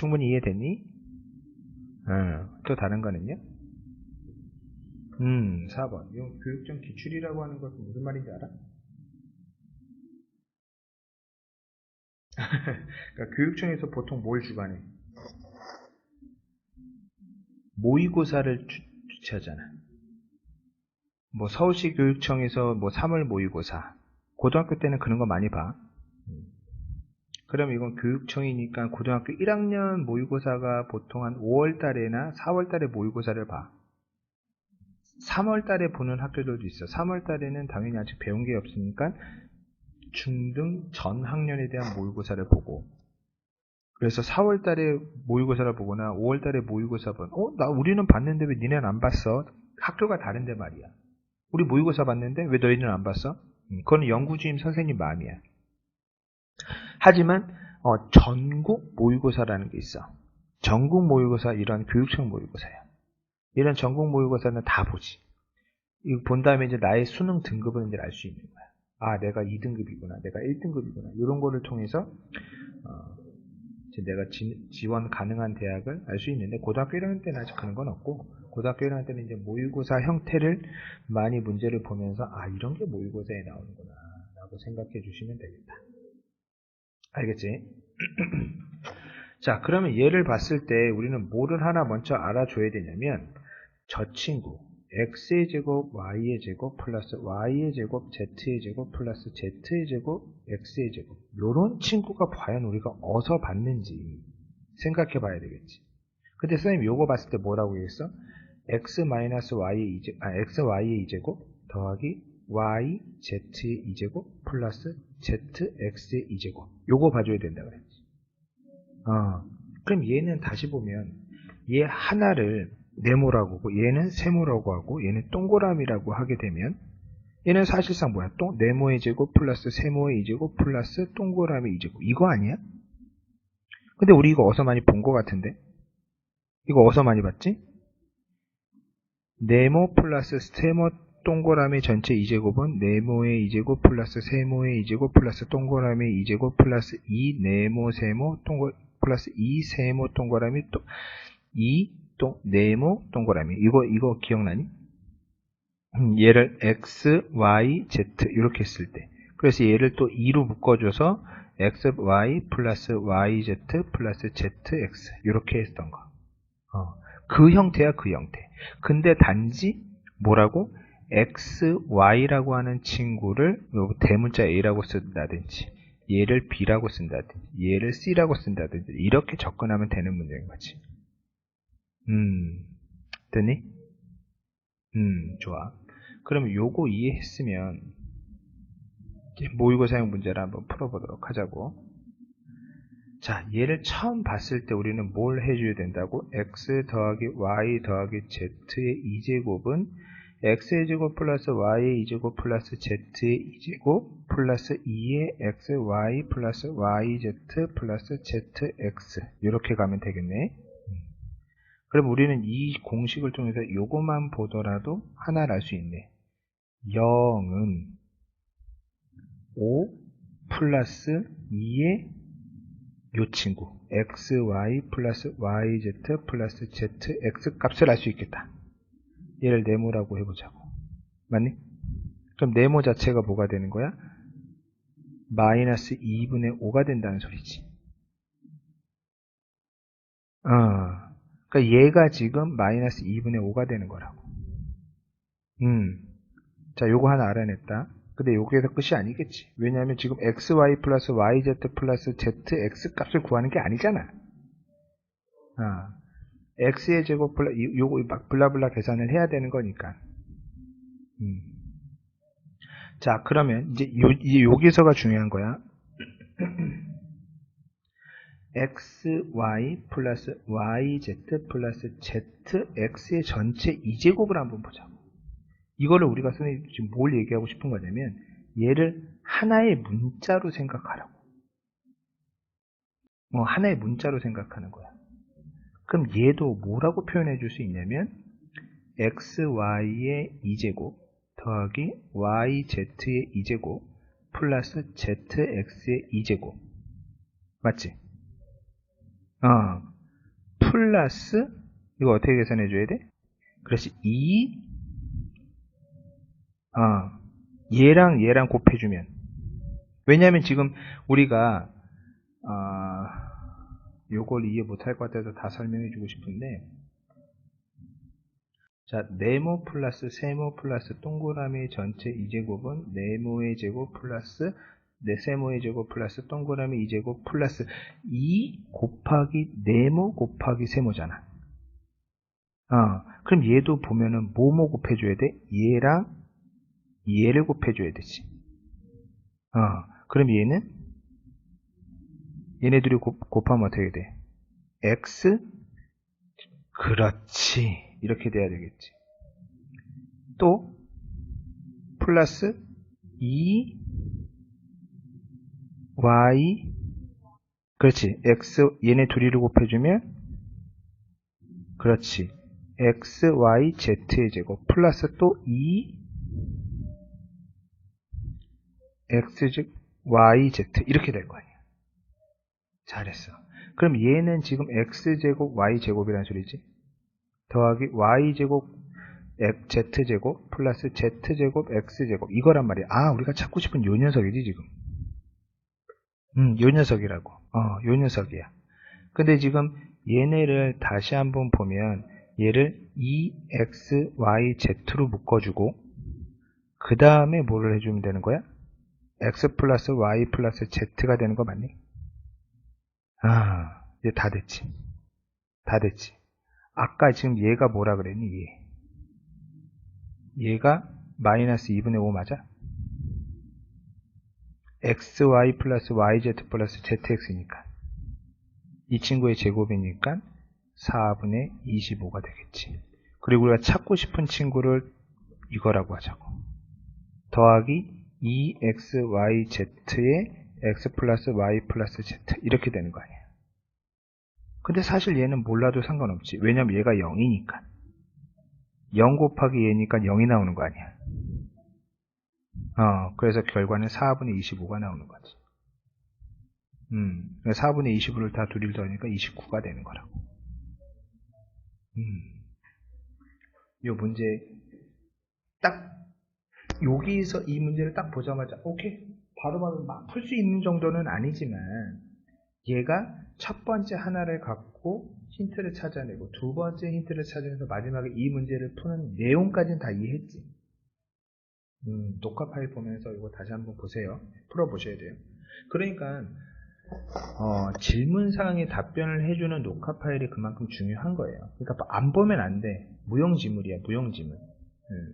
충분히 이해됐니? 어, 또 다른 거는요? 음, 4번. 이건 교육적 기출이라고 하는 것은 무슨 말인지 알아? 그러니까 교육청에서 보통 뭘 주관해? 모의고사를 주, 주최하잖아. 뭐 서울시 교육청에서 뭐 3월 모의고사. 고등학교 때는 그런 거 많이 봐. 그럼 이건 교육청이니까 고등학교 1학년 모의고사가 보통 한 5월 달에나 4월 달에 모의고사를 봐. 3월 달에 보는 학교들도 있어. 3월 달에는 당연히 아직 배운 게 없으니까 중등 전 학년에 대한 모의고사를 보고 그래서 4월 달에 모의고사를 보거나 5월 달에 모의고사 본 어? 나 우리는 봤는데 왜 니네는 안 봤어? 학교가 다른데 말이야. 우리 모의고사 봤는데 왜 너희는 안 봤어? 음, 그건 연구주임 선생님 마음이야. 하지만 어, 전국 모의고사라는 게 있어. 전국 모의고사 이런 교육청 모의고사야. 이런 전국 모의고사는 다 보지. 이거 본 다음에 이제 나의 수능 등급을 이제 알 수 있는 거야. 아, 내가 2등급이구나. 내가 1등급이구나. 이런 거를 통해서 어, 이제 내가 지, 원 가능한 대학을 알 수 있는데 고등학교 1학년 때는 아직 그런 건 없고 고등학교 1학년 때는 이제 모의고사 형태를 많이 문제를 보면서 아, 이런 게 모의고사에 나오는구나. 라고 생각해 주시면 되겠다. 알겠지? 자, 그러면 얘를 봤을 때 우리는 뭐를 하나 먼저 알아줘야 되냐면 저 친구 x의 제곱 y의 제곱 플러스 y의 제곱 z의 제곱 플러스 z의 제곱 x의 제곱 요런 친구가 과연 우리가 어디서 봤는지 생각해 봐야 되겠지. 근데 선생님 요거 봤을 때 뭐라고 했어? x 마이너스 이제 아 x y의 이제곱 더하기 y z의 이제곱 플러스 z x의 이제곱 요거 봐줘야 된다 그랬지. 어, 그럼 얘는 다시 보면 얘 하나를 네모라고 하고 얘는 세모라고 하고 얘는 동그라미라고 하게 되면 얘는 사실상 뭐야? 동, 네모의 제곱 플러스 세모의 이제곱 플러스 동그라미 이제곱 이거 아니야? 근데 우리 이거 어디서 많이 본것 같은데? 이거 어디서 많이 봤지? 네모 플러스 세모 동그라미 전체 이제곱은 네모의 이제곱 플러스 세모의 이제곱 플러스 동그라미 이제곱 플러스 2 네모 세모 동그 플러스 2 세모 동그라미 또 2 동, 네모 동그라미 이거 이거 기억나니? 음, 얘를 x, y, z 이렇게 했을 때 그래서 얘를 또 2로 묶어줘서 x, y 플러스 y, z 플러스 z, x 이렇게 했던 거. 어, 그 형태야 그 형태. 근데 단지 뭐라고? X, y라고 하는 친구를 대문자 a라고 쓴다든지 얘를 b라고 쓴다든지 얘를 c라고 쓴다든지 이렇게 접근하면 되는 문제인 거지. 음, 됐니? 음, 좋아. 그럼 요거 이해했으면 모의고사형 문제를 한번 풀어보도록 하자고. 자, 얘를 처음 봤을 때 우리는 뭘 해줘야 된다고? x 더하기 y 더하기 z의 이제곱은 x의 제곱 플러스 y의 이제곱 플러스 z의 이제곱 플러스 2의 x, y 플러스 yz 플러스 zx 이렇게 가면 되겠네. 그럼 우리는 이 공식을 통해서 요것만 보더라도 하나를 알 수 있네. 0은 5 플러스 2의 요 친구 x, y 플러스 yz 플러스 zx 값을 알 수 있겠다. 얘를 네모라고 해보자고. 맞니? 그럼 네모 자체가 뭐가 되는 거야? 마이너스 2분의 5가 된다는 소리지. 어. 그러니까 얘가 지금 마이너스 2분의 5가 되는 거라고. 음. 자, 요거 하나 알아냈다. 근데 여기에서 끝이 아니겠지. 왜냐하면 지금 xy 플러스 yz 플러스 zx 값을 구하는 게 아니잖아. 아, x의 제곱 플러 요거 막 블라블라 계산을 해야 되는 거니까. 음. 자, 그러면 이제 요, 이제 여기서가 중요한 거야. x, y 플러스 yz 플러스 zx의 전체 이제곱을 한번 보자고. 이거를 우리가 선생님 지금 뭘 얘기하고 싶은 거냐면 얘를 하나의 문자로 생각하라고. 어, 하나의 문자로 생각하는 거야. 그럼 얘도 뭐라고 표현해 줄 수 있냐면 x, y의 이제곱 더하기 yz의 이제곱 플러스 zx의 이제곱. 맞지? 어, 플러스 이거 어떻게 계산해 줘야 돼? 그렇지. 2 어, 얘랑 얘랑 곱해주면. 왜냐하면 지금 우리가 아 요걸 이해 못할 것 같아서 다 설명해 주고 싶은데 자 네모 플러스 세모 플러스 동그라미 전체 2제곱은 네모의 제곱 플러스 네, 세모의 제곱 플러스 동그라미 2제곱 플러스 2 곱하기 네모 곱하기 세모잖아 어, 그럼 얘도 보면은 뭐뭐 곱해줘야 돼? 얘랑 얘를 곱해줘야 되지. 어, 그럼 얘는 얘네 둘이 곱, 곱하면 어떻게 돼? x? 그렇지. 이렇게 돼야 되겠지. 또 플러스 2 y. 그렇지. X 얘네 둘이를 곱해주면 그렇지. X, y, z의 제곱. 플러스 또 2 x 즉 y, z. 이렇게 될거 아니야. 잘했어. 그럼 얘는 지금 x 제곱 y 제곱이라는 소리지. 더하기 y 제곱 z 제곱 플러스 z 제곱 x 제곱 이거란 말이야. 아 우리가 찾고 싶은 요 녀석이지 지금. 음, 요 녀석이라고. 어, 요 녀석이야. 근데 지금 얘네를 다시 한번 보면 얘를 e, x, y, z로 묶어주고 그 다음에 뭐를 해주면 되는 거야? x 플러스 y 플러스 z가 되는 거 맞니? 아, 이제 다 됐지. 다 됐지. 아까 지금 얘가 뭐라 그랬니? 얘. 얘가 마이너스 2분의 5 맞아? xy 플러스 yz 플러스 zx이니까 이 친구의 제곱이니까 4분의 25가 되겠지. 그리고 우리가 찾고 싶은 친구를 이거라고 하자고. 더하기 2xyz의 x 플러스 y 플러스 z 이렇게 되는 거 아니야. 근데 사실 얘는 몰라도 상관없지. 왜냐면 얘가 0이니까. 0 곱하기 얘니까 0이 나오는 거 아니야. 어, 그래서 결과는 4분의 25가 나오는 거지. 음, 4분의 25를 다 둘이를 더하니까 29가 되는 거라고. 음, 요 문제, 딱, 여기서 이 문제를 딱 보자마자, 오케이, 바로바로 막 풀 수 있는 정도는 아니지만, 얘가 첫 번째 하나를 갖고 힌트를 찾아내고, 두 번째 힌트를 찾아내서 마지막에 이 문제를 푸는 내용까지는 다 이해했지. 음, 녹화 파일 보면서 이거 다시 한번 보세요. 풀어보셔야 돼요. 그러니까 어, 질문사항에 답변을 해주는 녹화 파일이 그만큼 중요한 거예요. 그러니까 안 보면 안 돼. 무용지물이야, 무용지물. 음.